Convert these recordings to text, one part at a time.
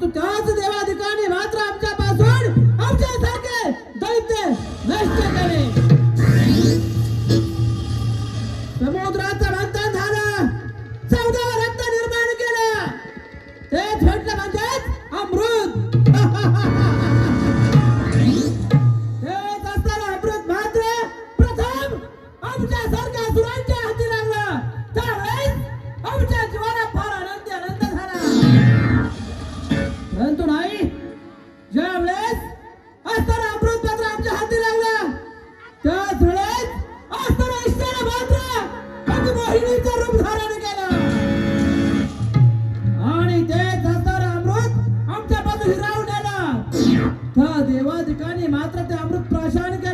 परंतु त्याच देवाधिकारी मात्र आमच्या देवाधिकानी मात्र ते अमृत प्राशान के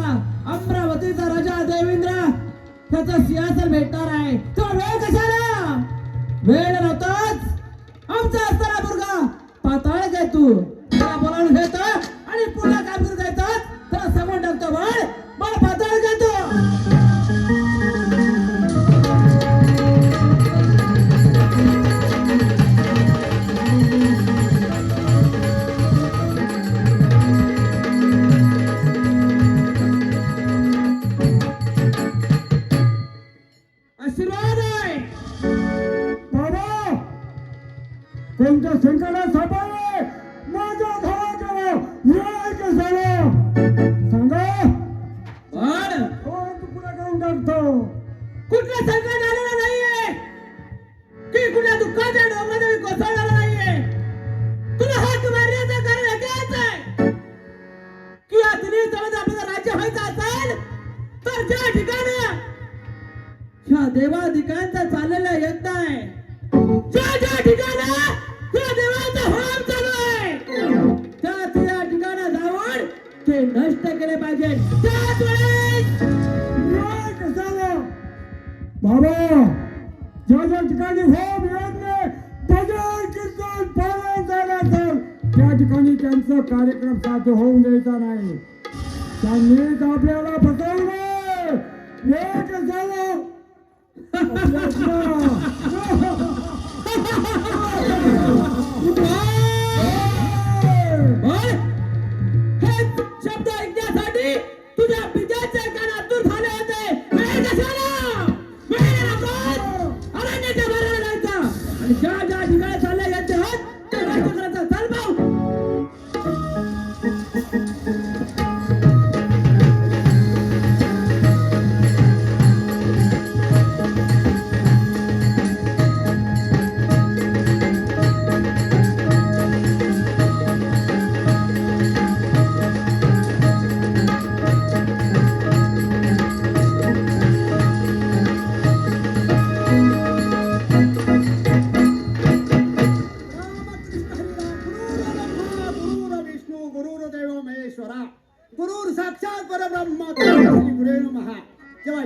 होता अमरावतीचा राजा देवेंद्र. त्याच सिंहासन भेटणार आहे. तो वेळ कशाला? वेळ नव्हताच. आमचा असताना मुलगा पाताळ काय तू. बोलावून घेत आणि पुन्हा काय करून घेतात तर समोर टाकतो बळ. बळ तुमच्या शंकाला सापावे माझ्या धावाच्या विरायक झालं. सांगा. पण कोण तुकडा करून टाकतो? कुठला सांगा? घोरा गुरुर साक्षात परब्रह्म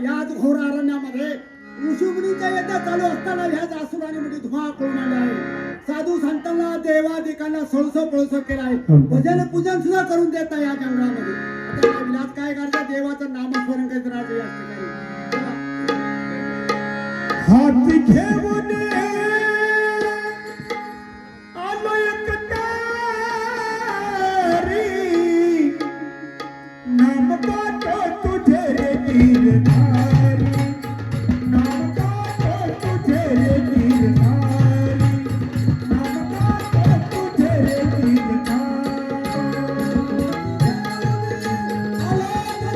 याच अरण्यामध्ये चालू असताना ह्याच आसुराने म्हणजे धुवा करून आहे. साधू संतांना देवादिकांना सोळसो पळसो केला आहे. भजन पूजन सुद्धा करून देत या जंगलामध्ये. आता विलास काय करता? देवाचं नामस्मरण करत राहते या ठिकाणी. हाती घेऊन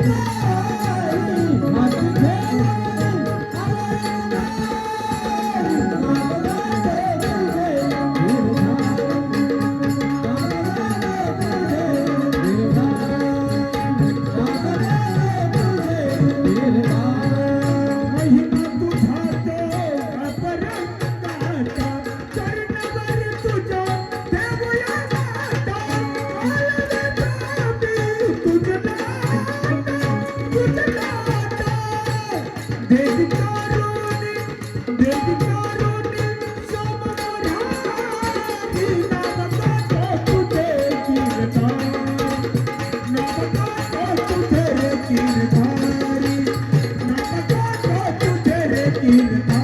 Thank. Thank you.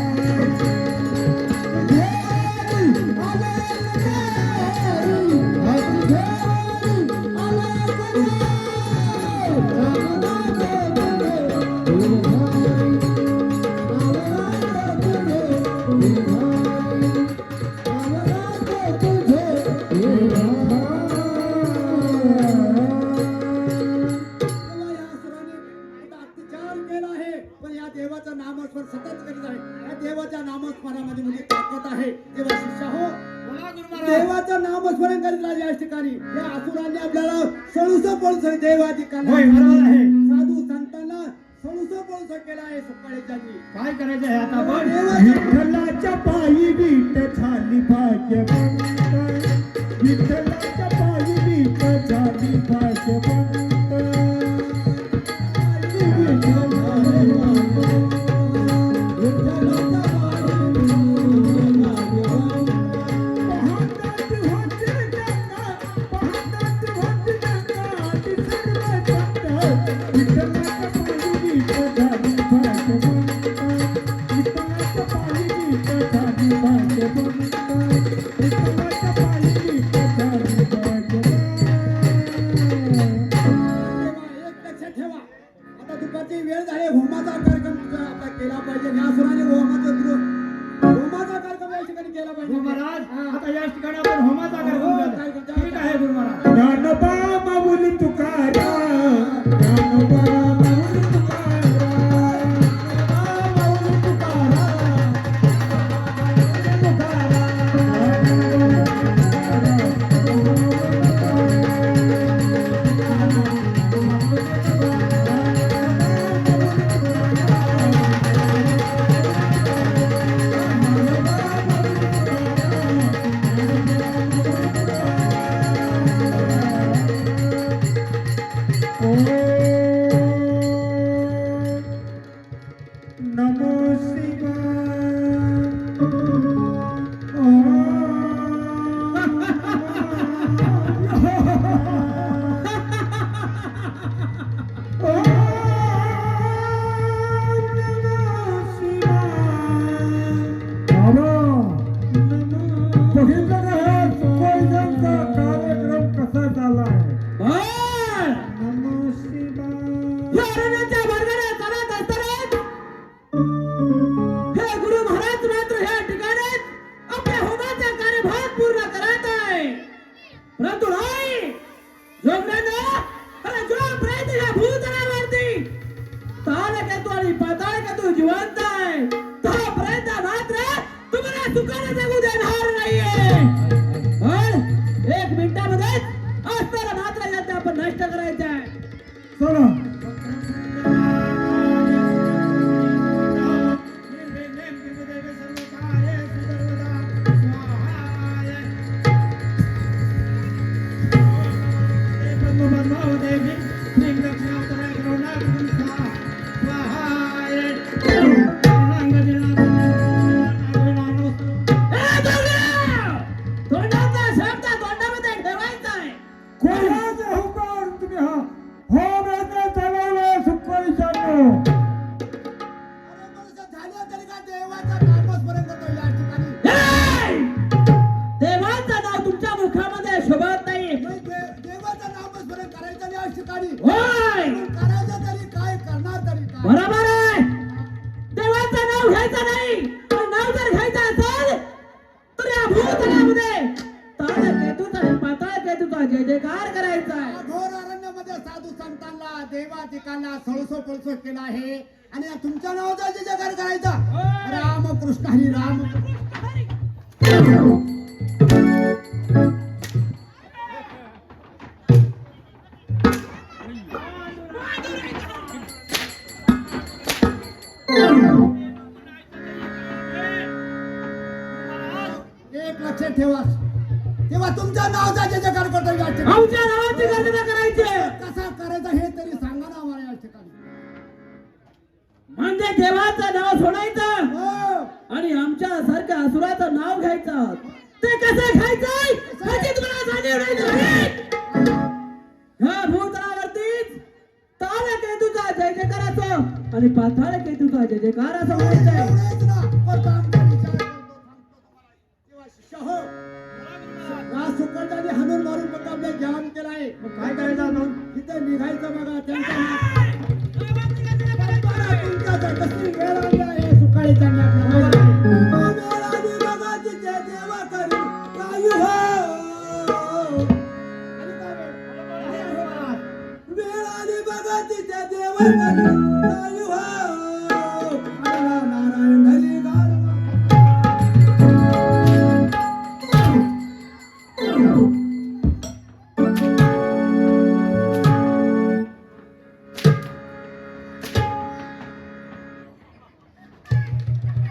Park, yeah. भूतलामध्ये ताळ केतूचा आणि पाताळ केतूचा जय जयकार करायचा आहे. या घोर अरण्यामध्ये साधू संतांना सळसो पळसो केला आहे. आणि तुमच्या नावाचा जय जयकार करायचा राम कृष्ण हरी. राम आणि पाताळ केतूचा जय जयकार असं म्हणायचंय एवढंच सुकटाने मारून मग आपल्या जाम केलाय. मग काय करायचं आपण? तिथं निघायचं बघा त्यांचा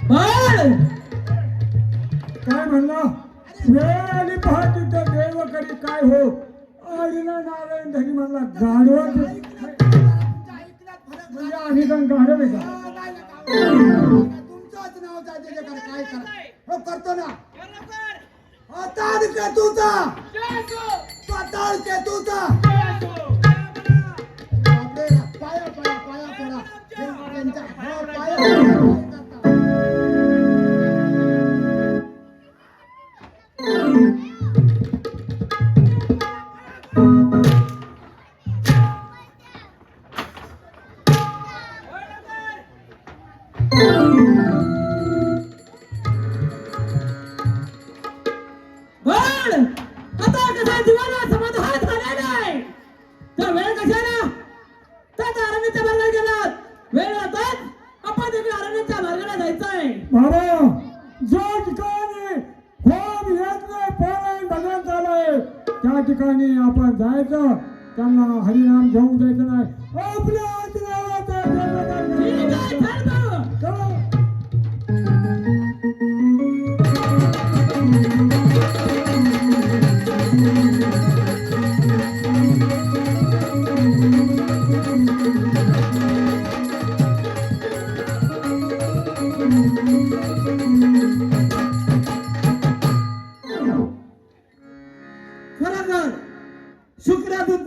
काय? म्हणला? वेळ आली पहा तिथं देव करी काय हो? आईला नारायण धरी म्हणला गाढवा म्हणजे आधी पण गाढव आहे का? तुमचाच नाव जाते काय करा हो करतो ना. पाताळ केतूचा पाताळ केतूचा पाया पडा पाया पडा. त्यांच्या हो, पाया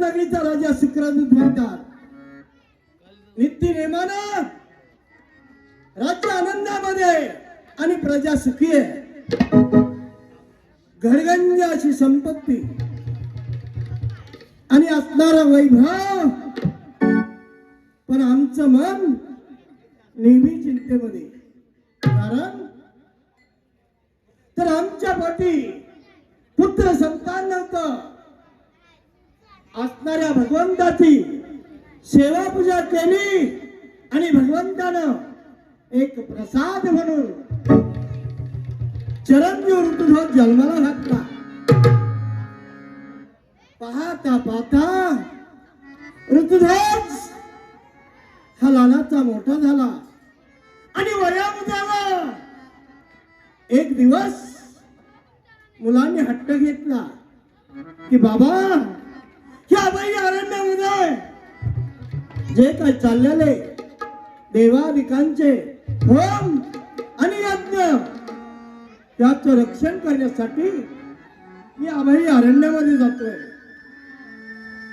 नगरीचा राजा शुक्रादूत म्हणतात नित्य नेमानं राज्य आनंदामध्ये आणि प्रजा सुखी आहे. घरगंज अशी संपत्ती आणि असणारा वैभव. पण आमचं मन नेहमी चिंतेमध्ये. कारण तर आमच्या पाठी पुत्र संतान नव्हतं. असणाऱ्या भगवंताची सेवा पूजा केली आणि भगवंतानं एक प्रसाद म्हणून चिरंजीव ऋतुध्वज जन्माला घातला पाहता पाहता ऋतुध्वज हा लालाचा मोठा झाला आणि वयामुद्याला एक दिवस मुलांनी हट्ट घेतला की बाबा या अरण्यामध्ये जे काय चाललेले देवादिकांचे होम आणि यज्ञ त्याच रक्षण करण्यासाठी मी आम्ही अरण्यामध्ये जातोय.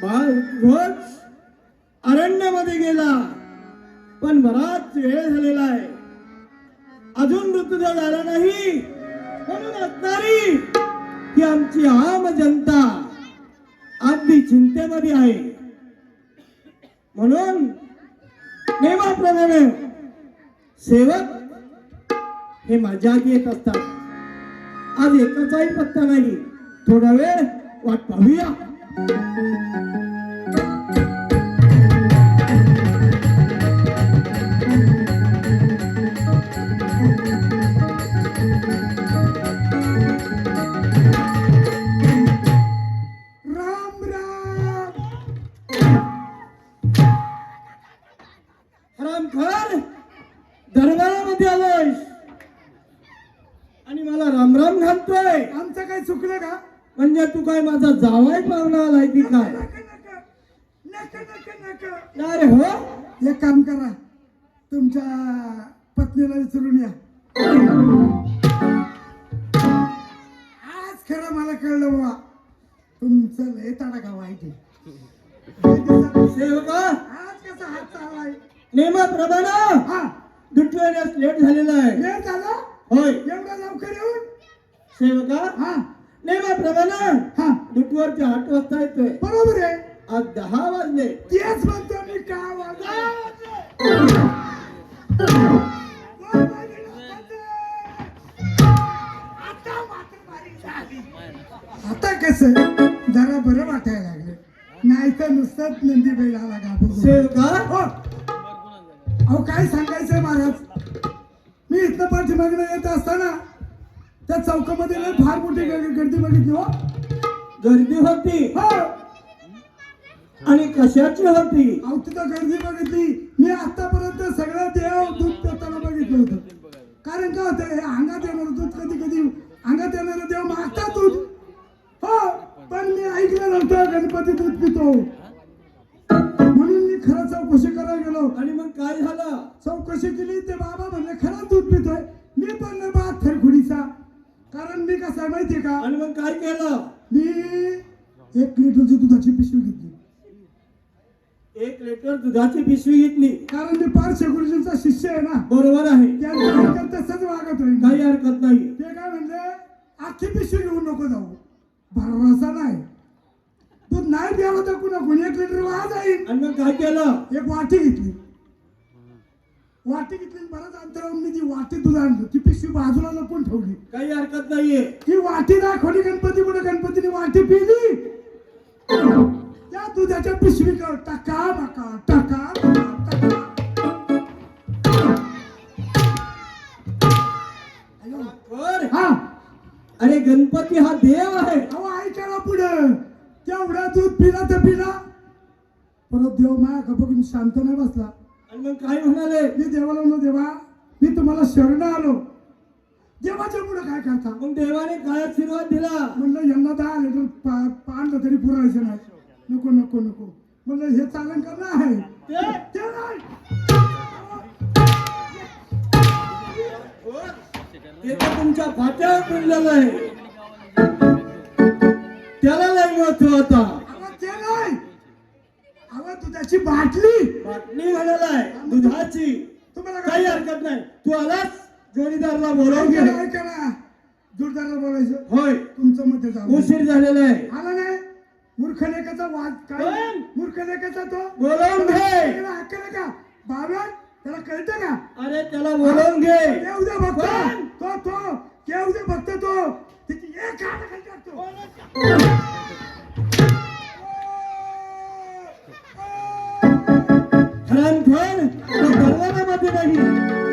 बाळ रोज अरण्यामध्ये गेला पण बराच वेळ झालेला आहे. अजून मृतदेह झाला नाही म्हणून असणारी की आमची आम जनता आज मी चिंतेमध्ये आहे. म्हणून नेमाप्रमाणे सेवक हे माझ्यात येत असतात. आज एकाचाही पत्ता नाही. थोडा वेळ वाट पाहूया. एक काम करा. तुमच्या पत्नीला विचारून या. आज खरं मला कळलं बाबा तुमचं लय तडाखा वाईट आज कसा हात चाललाय? नेमाप्रमाणे हा. दुटवेण्यास लेट झालेला आहे. वेळ झाला? होय. एवढा लवकर येऊन? सेवका. हा. नेमाप्रमाणे हा. दुटवरचे आठ वाजता येतोय. बरोबर आहे. आज दहा वाजले. तेच म्हणतो मी का वाजवा आता कस? जरा बरं वाटायला लागलं. नाही तर नुसतंच नंदी बैल आला का? सेवका हो. अहो काय सांगायचंय महाराज? मी इथं पाठीमागणं येत असताना त्या चौकामध्ये फार मोठी गर्दी गर्दी बघितली हो. गर्दी होती. हो. आणि कशाची होती? तिथं गर्दी बघितली. मी आतापर्यंत सगळं देव दूध पिताना बघितलं होतं. कारण काय होतं? हे अंगात येणारं दूध कधी कधी अंगात येणारं देव मागतात दूध. हो पण मी ऐकलं नव्हतं गणपती दूध पितो. म्हणून मी खरं चौकशी करायला गेलो. आणि मग काय झालं? चौकशी केली ते बाबा म्हणले खरंच दूध पितोय. मी पण नाही बा थरखुडीचा कारण मी कसा माहितीये का? आणि मग काय केलं? मी एक लिटरची दुधाची पिशवी घेतली. एक लिटर दुधाची पिशवी घेतली. कारण मी पारशे गुरुजींचा शिष्य आहे ना. बरोबर आहे. तसंच वागत होईल. काही हरकत नाही. ते काय म्हणले? अख्खी पिशवी घेऊन नको जाऊ. भरवसा नाही. दूध नाही प्यावं तर कुणा कोणी एक लिटर वाहा जाईल. आणि मग काय केलं? एक वाटी घेतली. वाटी घेतली बरंच अंतरावून मी ती वाटी दूध आणलं ती पिशवी बाजूला लपून ठेवली. काही हरकत नाहीये. ती वाटी दाखवली गणपती पुढे गणपतीने वाटी पिली. त्या दुधाच्या पिशवीकडे टाका बाका टाका टाका. बर हा. अरे गणपती हा देव आहे. अहो ऐका ना पुढं. तेवढा दूध पिला तर पिला. परत देव माया बघून शांत नाही बसला. आणि मग काय म्हणाले? मी देवाला म्हणलो देवा मी तुम्हाला शरण आलो. देवाच्या पुढे काय करता? मग देवाने काय आशीर्वाद दिला? म्हणलं यांना दहा लिटर पा- पाणलं तरी पुरायचं नाही. नको नको नको. म्हणलं हे चालन करणं आहे ते ते नाही. ते तर तुमच्या फाट्यावर पडलेलं आहे. त्याला लय महत्त्व होता अगं ते नाही. अगं दुधाची बाटली. बाटली म्हणालाय दुधाची. तुम्हाला काही हरकत नाही. तू आलास? जोडीदारला बोलावून जोरदारला बोलायचं? होय. तुमचं मत उशीर झालेला आहे. आला नाही? मूर्ख लेखाचा वाद काय? कोण? मूर्ख लेखाचा तो? बोलावून घे. त्याला हक्क नाही का? बाबा त्याला कळतं का? अरे त्याला बोलावून घे. फक्त कोण? तो तो. येऊ दे फक्त तो? तिची एक हात खाली टाकतो. हरामखोर तो दरबारामध्ये नाही.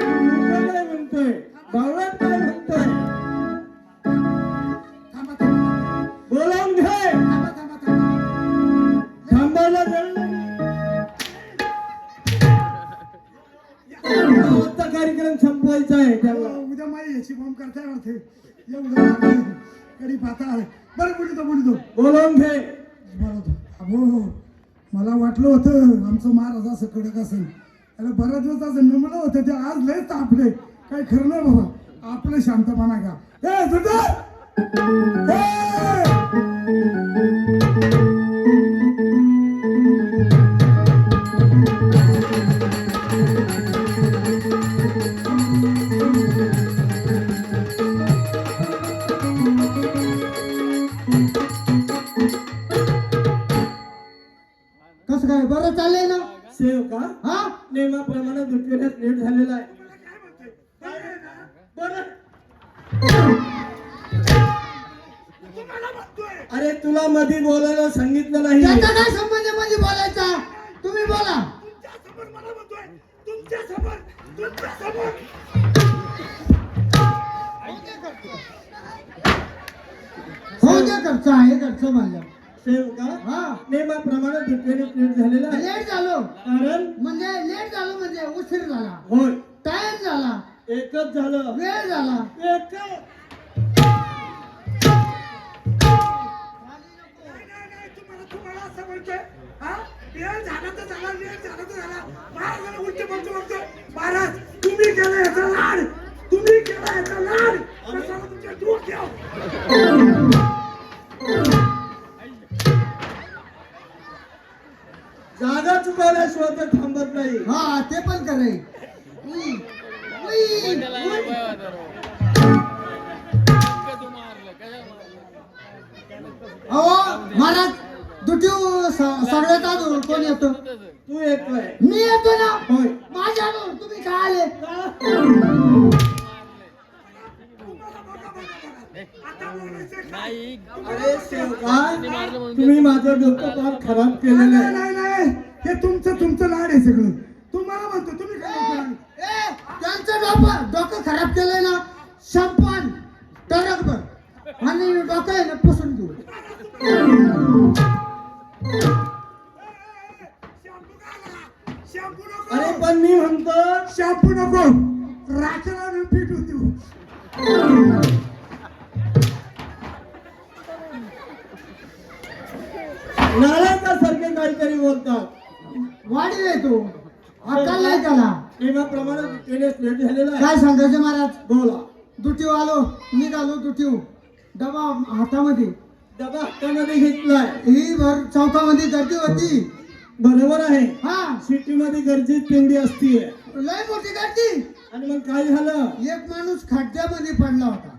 एवढं कडी पाता बरं बोलितो बोलितो घे. बोलतो अहो मला वाटलं होतं आमचं महाराज असं कडक असेल. त्याला बऱ्याच दिवस असं नमलं होतं ते आज लय तापले. काही खरं नाही बाबा. आपलं शांतपणा का ए! बरं चाललंय ना? सेव का हा? नियमाप्रमाणे धुतलेल्यात लेट झालेला आहे. अरे तुला मध्ये बोलायला सांगितलं नाही. त्याचा काय संबंधमध्ये बोलायचा? तुम्ही बोला. हो जे खर्च आहे खर्च माझ्या सेवका हा. नेमाप्रमाणे दुसऱ्याने प्लेट झालेला आहे. लेट झालो. कारण म्हणजे लेट झालो म्हणजे उशीर झाला. होय. टाइम झाला. एकच झालं. वेळ झाला. एक तुम्हाला असं म्हणतोय हा वेळ झाला तर झाला वेळ झाला तर झाला उलटे बोलतो म्हणतो महाराज तुम्ही केलं याचा लाड. तुम्ही केला याचा लाड. कशाला तुमच्या डोक्यावर. हा ते पण करे अहो महाराज दुटी सगळ्यात कोण येतो? तू येतोय मी सगळं. तुम्हाला म्हणतो तुम्ही काय त्यांचं डोकं होती बरोबर आहे. हा. सिटीमध्ये गरजेच तेवढी असतीये. लय मोठी गर्दी. आणि मग काय झालं? एक माणूस खड्ड्यामध्ये पडला होता.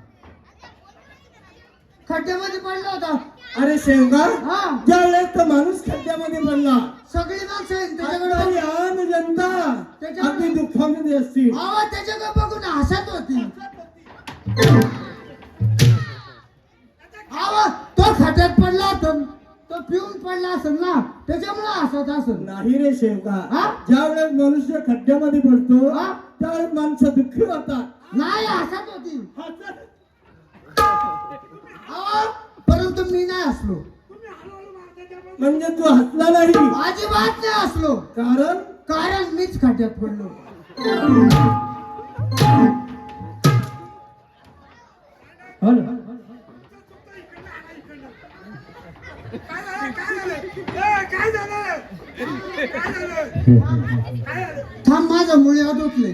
खड्ड्यामध्ये पडला होता. अरे शेवगा हा. ज्या वेळेस तो माणूस खड्ड्यामध्ये पडला सगळी माणसं त्याच्याकडे आम जनता त्याच्या- अगदी दुःखामध्ये असतील. आवाज त्याच्याकडे बघून हसत होती. तो खड्ड्यात पडला होता. तो पिऊन पडला असेल ना त्याच्यामुळे हसत असेल नाही रे शेवगा. हा? ज्या वेळेस मनुष्य खड्ड्यामध्ये पडतो? त्यावेळेस माणसं दुःखी होतात. नाही हसत होती. परंतु मी नाही हसलो. म्हणजे तू हसला नाही? अजिबात नाही हसलो. कारण? कारण मीच खड्ड्यात पडलो. काय झालं? काय झालं? ए, काय झालं? काय झालं काय झालं थांब माझं मुळे अडकले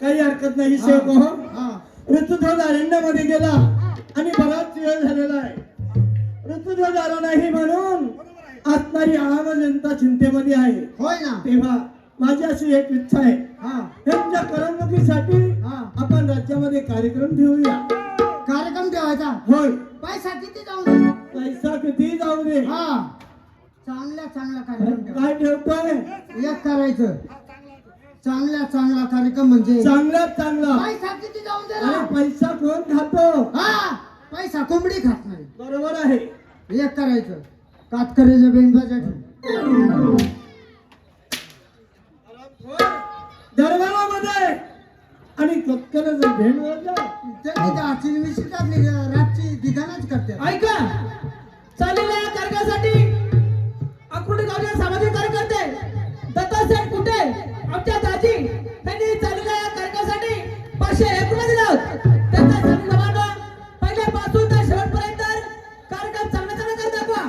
काही हरकत नाही हो हा. ऋतुध्वज अरण्यामध्ये गेला आणि बराच वेळ झालेला आहे. ऋतुध्वज आला नाही म्हणून असणारी आम जनता चिंतेमध्ये आहे. होय ना. तेव्हा माझी अशी एक इच्छा आहे. हा. त्यांच्या करमणुकीसाठी हा. आपण राज्यामध्ये कार्यक्रम ठेवूया. कार्यक्रम ठेवायचा? होय. पैसा किती जाऊ दे? पैसा किती जाऊ दे? हा. चांगल्या चांगला कार्यक्रम. काय ठेवतोय? एक करायचं. चांगल्या चांगला कार्यक्रम म्हणजे? चांगल्यात चांगला. पैसा किती जाऊन दे पैसा कोण खातो? हा. पैसा कोंबडी खात नाही. बरोबर आहे. एक करायचं. कातकऱ्याच्या बेंबासाठी आणि भेंड वाजलं. त्यांनी त्या आजची टाकली रातची दिघानाच करते. ऐका चाललेल्या या कार्यक्रमासाठी अक्रोडी गावचे सामाजिक कार्यकर्ते दत्तासेठ कुठे? आमच्या दाजी त्यांनी चाललेल्या या कार्यक्रमासाठी पाचशे एक रुपये दिले. त्यांचा पहिल्यापासून तर शेवटपर्यंत कार्यक्रम चांगला चांगला करत दाखवा.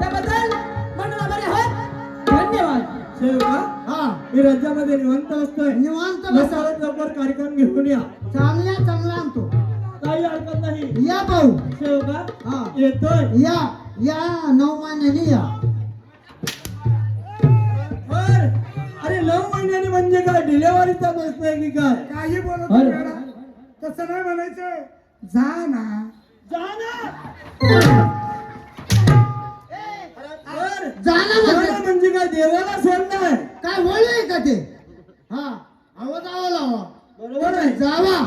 त्याबद्दल आभारी आहोत धन्यवाद. मी राज्यामध्ये निवंत असतोय. निवांत बसा. लवकरात लवकर कार्यक्रम घेऊन या. चांगल्या चांगला आणतो. काही हरकत नाही. या भाऊ. शेवका हा. येतोय. या या नऊ महिन्यानी या. बर. अरे नऊ महिन्याने म्हणजे काय? डिलेव्हरीचा प्रश्न आहे की काय? काही बोलत अरे. नाही मॅडम. तसं नाही म्हणायचं जा ना. जा ना. जाणं जा म्हणजे ना काय? देवाला सोडणार काय वळू आहे का ते? हा आवाज आवा लावा. बरोबर आहे. जावा.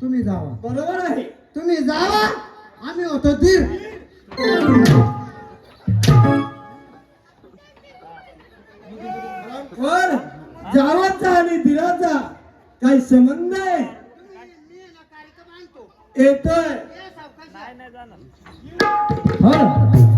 तुम्ही जावा. बरोबर आहे. तुम्ही जावा. आम्ही होतो धीर. पण जावाचा आणि दिराचा काही संबंध आहे. येतोय. हो.